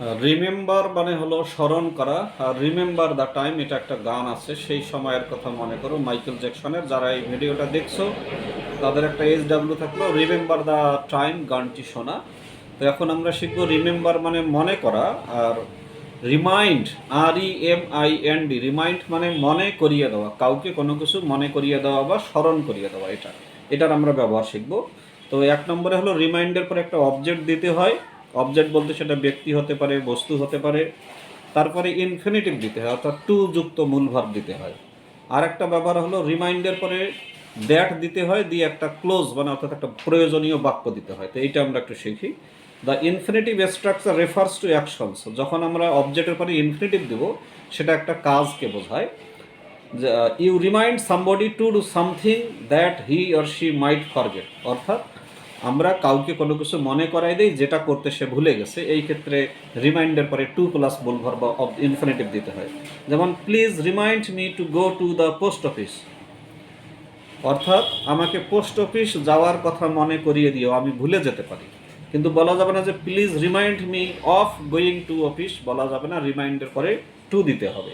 Remember মানে হলো স্মরণ করা। আর রিমেম্বার দ্য টাইম এটা একটা গান আছে, সেই সময়ের কথা মনে করো মাইকেল জ্যাকসনের যারা এই ভিডিওটা দেখছ, তাদের একটা এস ডাব্লিউ থাকল রিমেম্বার দ্য টাইম গানটি শোনা। তো এখন আমরা শিখব রিমেম্বার মানে মনে করা, আর remind R M I N D remind মানে মনে করিয়ে দেওয়া। কাউকে কোনো কিছু মনে করিয়ে দেওয়া বা স্মরণ করিয়ে দেওয়া, এটা। এটার আমরা ব্যবহার শিখব। তো এক নম্বরে হলো রিমাইন্ডের পরে একটা অবজেক্ট দিতে হয়। অবজেক্ট বলতে সেটা ব্যক্তি হতে পারে, বস্তু হতে পারে, তারপরে ইনফিনিটিভ দিতে হয়, অর্থাৎ টু যুক্ত মূল ভাব দিতে হয়। আর একটা ব্যবহার হলো রিমাইন্ডের পরে দ্যাট দিতে হয়, দিয়ে একটা ক্লোজ মানে অর্থাৎ একটা প্রয়োজনীয় বাক্য দিতে হয়। তো এইটা আমরা একটু শিখি। The infinitive structure refers to actions যখন আমরা অবজেক্টের পরে ইনফিনিটিভ দেব, সেটা একটা কাজকে বোঝায়। You remind somebody to do something that he or she might forget অর্থাৎ আমরা কাউকে কোনো কিছু মনে করাই দিই, যেটা করতে সে ভুলে গেছে, এই ক্ষেত্রে রিমাইন্ডের পরে টু প্লাস বলভার বা অব ইনফিনিটিভ দিতে হয়। যেমন please remind me to go to the post office অর্থাৎ, আমাকে পোস্ট অফিস যাওয়ার কথা মনে করিয়ে দিও, আমি ভুলে যেতে পারি। কিন্তু বলা যাবে না যে please remind me of going to office বলা যাবে না রিমাইন্ডের পরে টু দিতে হবে।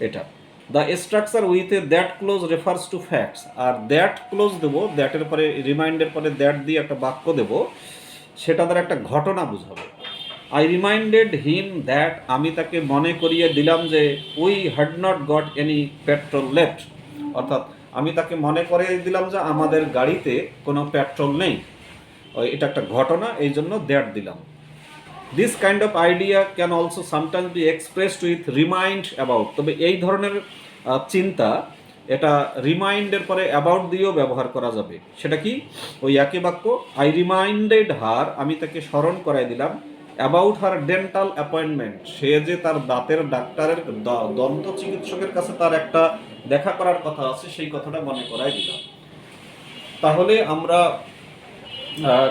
এটা। The structure with a that clause refers to facts R that clause দেবো দ্যাটের পরে রিমাইন্ডের পরে দ্যাট দিয়ে একটা বাক্য দেবো, সেটা তার একটা ঘটনা বুঝাবে। আই রিমাইন্ডেড হিম দ্যাট আমি তাকে মনে করিয়ে দিলাম যে we had not got any petrol left অর্থাৎ, আমি তাকে মনে করিয়ে দিলাম যে, আমাদের গাড়িতে কোনো পেট্রোল নেই। এটা একটা ঘটনা এই জন্য দ্যাট দিলাম। This kind of idea can also sometimes be expressed with remind about তবে এই ধরনের চিন্তা এটা রিমাইন্ডের পরে অ্যাবাউট দিয়েও ব্যবহার করা যাবে। সেটা কি? ওই একই বাক্য আই রিমাইন্ডেড হার আমি তাকে স্মরণ করাই দিলাম অ্যাবাউট হার ডেন্টাল অ্যাপয়েন্টমেন্ট সে যে তার দাঁতের ডাক্তারের দন্ত চিকিৎসকের কাছে তার একটা দেখা করার কথা আছে, সেই কথাটা মনে করাই দিলাম। তাহলে আমরা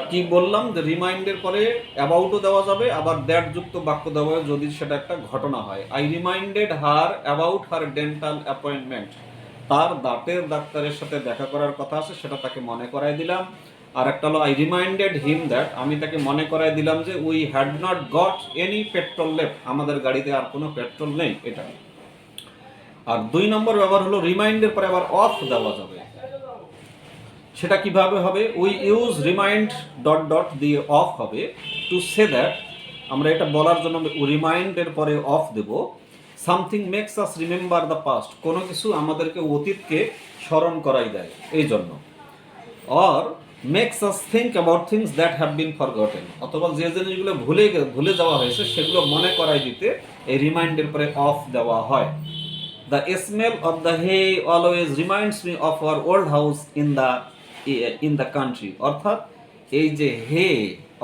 কি বললাম? যে রিমাইন্ডের পরে অ্যাবাউটও দেওয়া যাবে, আবার দ্যাট যুক্ত বাক্য দেওয়া যাবে যদি সেটা একটা ঘটনা হয়। I reminded her about her dental appointment তার দাঁতের ডাক্তারের সাথে দেখা করার কথা আছে, সেটা তাকে মনে করাই দিলাম। আর একটা হলো আই রিমাইন্ডেড হিম দ্যাট আমি তাকে মনে করাই দিলাম যে we had not got any petrol left আমাদের গাড়িতে আর কোনো পেট্রোল নেই এটা। আর দুই নম্বর ব্যবহার হলো রিমাইন্ডের পরে আবার অফ দেওয়া যাবে। সেটা কীভাবে হবে? We use remind dot dot দিয়ে অফ হবে। টু সে দ্যাট আমরা এটা বলার জন্য রিমাইন্ডের পরে of Dev. Something makes us remember the past কোনো কিছু আমাদেরকে অতীতকে স্মরণ করাই দেয়। এই জন্য। Or makes us think about things that have been forgotten অথবা যে জিনিসগুলো ভুলে ভুলে যাওয়া হয়েছে, সেগুলো মনে করাই দিতে এই রিমাইন্ডের পরে অফ দেওয়া হয়। The smell of the hay always reminds me of our old house in the in the country অর্থাৎ এই যে হে,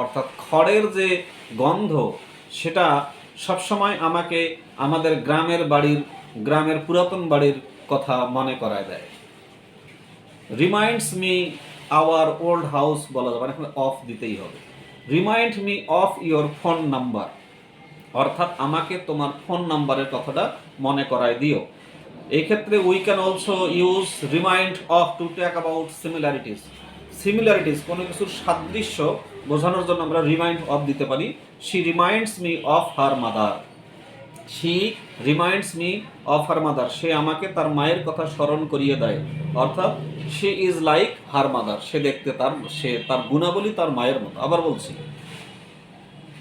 অর্থাৎ খড়ের যে গন্ধ, সেটা সবসময় আমাকে আমাদের গ্রামের বাড়ির, গ্রামের পুরাতন বাড়ির কথা মনে করায় দেয়। Reminds me our old house বলা যাবে এখানে অফ দিতেই হবে। Remind me of your phone number অর্থাৎ আমাকে তোমার ফোন নাম্বারের কথাটা মনে করায় দিও। এই ক্ষেত্রে we can also use remind of to talk about similarities similarities কোনো কিছুর সাদৃশ্য বোঝানোর জন্য আমরা রিমাইন্ড অফ দিতে পারি। She reminds me of her mother she reminds me of her mother সে আমাকে তার মায়ের কথা স্মরণ করিয়ে দেয়। অর্থাৎ সে ইজ লাইক হার মাদার সে দেখতে তার, সে তার গুণাবলী তার মায়ের মতো। আবার বলছি।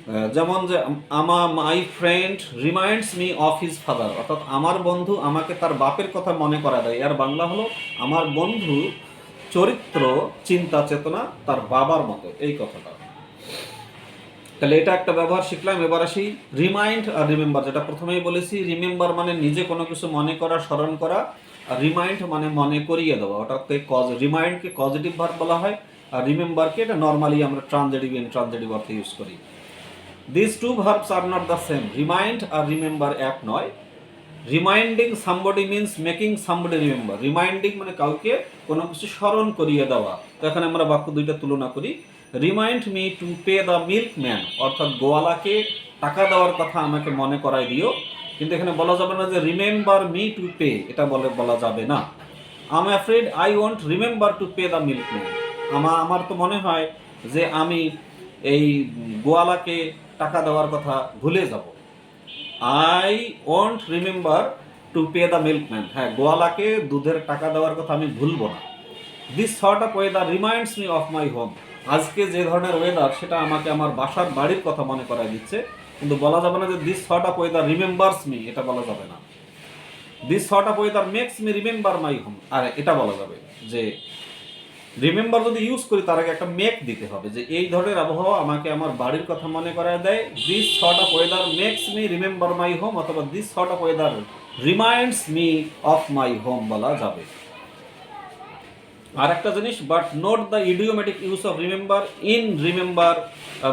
যেমন যে আমার my friend reminds me of his father, অর্থাৎ আমার বন্ধু আমাকে তার বাপের কথা মনে করা দেয়। আর বাংলা হলো, আমার বন্ধু চরিত্র, চিন্তা, চেতনা তার বাবার মতো। এই কথাটা। তাহলে এটা একটা ব্যবহার শিখলাম। এবার আসি রিমাইন্ড আর রিমেম্বার। যেটা প্রথমেই বলেছি, রিমেম্বার মানে নিজে কোনো কিছু মনে করা, স্মরণ করা, আর রিমাইন্ড মানে মনে করিয়ে দেওয়া। ওটাকে কজ রিমাইন্ডকে পজিটিভ ভার্ব বলা হয়, আর রিমেম্বারকে এটা নর্মালি আমরা ট্রানজেটিভ ইন ট্রানজেটিভ অর্থে ইউজ করি। This two verbs are not the same remind R remember এক নয়। Reminding somebody means making somebody remember reminding মানে কাউকে কোনো কিছু স্মরণ করিয়ে দেওয়া। তো এখানে আমরা বাক্য দুইটা তুলনা করি। Remind me to pay the milk man অর্থাৎ গোয়ালাকে টাকা দেওয়ার কথা আমাকে মনে করাই দিও। কিন্তু এখানে বলা যাবে না যে রিমেম্বার মি টু পে এটা বলে বলা যাবে না। I'm afraid I won't remember to pay the milk man আমার আমার তো মনে হয় যে আমি এই গোয়ালাকে টাকা দেওয়ার কথা ভুলে যাব। I won't remember to pay the milkman হ্যাঁ গোয়ালাকে দুধের টাকা দেওয়ার কথা আমি ভুলবো না। This sort of weather reminds me of my home আজকে যে ধরনের ওয়েদার সেটা আমাকে আমার বাসার বাড়ির কথা মনে করায় দিচ্ছে। কিন্তু বলা যাবে না যে this sort of weather remembers me এটা বলা যাবে না। This sort of weather makes me remember my home আর, এটা বলা যাবে যে রিমেম্বার যদি ইউজ করি, তার আগে একটা মেক দিতে হবে যে এই ধরনের আবহাওয়া আমাকে আমার বাড়ির কথা মনে করায় দেয়। This sort of weather makes me remember my home অথবা this sort of weather reminds me of my home বলা যাবে। আর একটা জিনিস but note the idiomatic use of remember in remember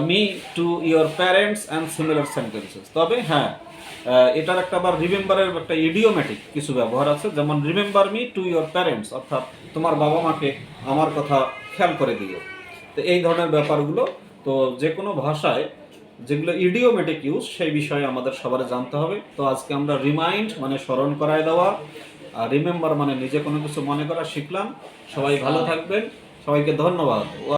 me to your parents and similar sentences তবে হ্যাঁ এটার একটা আবার রিমেম্বারের একটা ইডিওমেটিক কিছু ব্যবহার আছে। যেমন remember me to your parents অর্থাৎ তোমার বাবা মাকে আমার কথা খেয়াল করে দিও। তো এই ধরনের ব্যাপারগুলো, তো যে কোনো ভাষায় যেগুলো ইডিওমেটিক ইউজ সেই বিষয়ে আমাদের সবার জানতে হবে। তো আজকে আমরা রিমাইন্ড মানে স্মরণ করায় দেওয়া, আর রিমেম্বার মানে নিজে কোনো কিছু মনে করা শিখলাম। সবাই ভালো থাকবেন। সবাইকে ধন্যবাদ।